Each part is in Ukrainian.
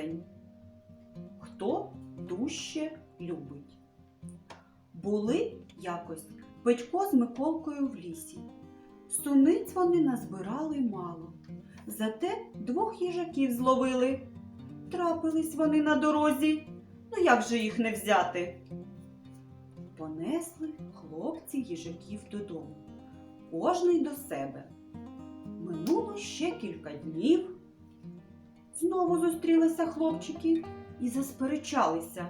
Осень. Хто дужче любить? Були якось Петько з Миколкою в лісі. Суниць вони назбирали мало. Зате двох їжаків зловили. Трапились вони на дорозі. Ну як же їх не взяти? Понесли хлопці їжаків додому, кожний до себе. Минуло ще кілька днів. Знову зустрілися хлопчики і засперечалися,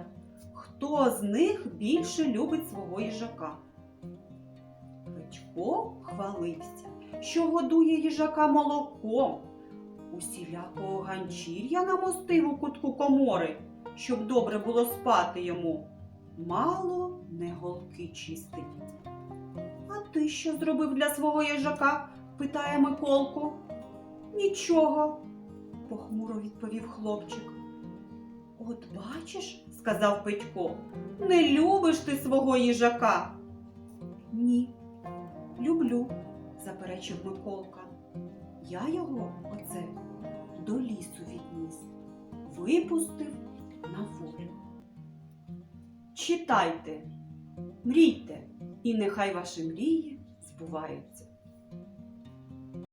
хто з них більше любить свого їжака. Петько хвалився, що годує їжака молоком. Усілякого ганчір'я намостив у кутку комори, щоб добре було спати йому. Мало не голки чистить. А ти що зробив для свого їжака? питає Миколку. Нічого, похмуро відповів хлопчик. От бачиш, сказав Петько, не любиш ти свого їжака. Ні, люблю, заперечив Миколка. Я його оце до лісу відніс, випустив на волю. Читайте, мрійте, і нехай ваші мрії збуваються.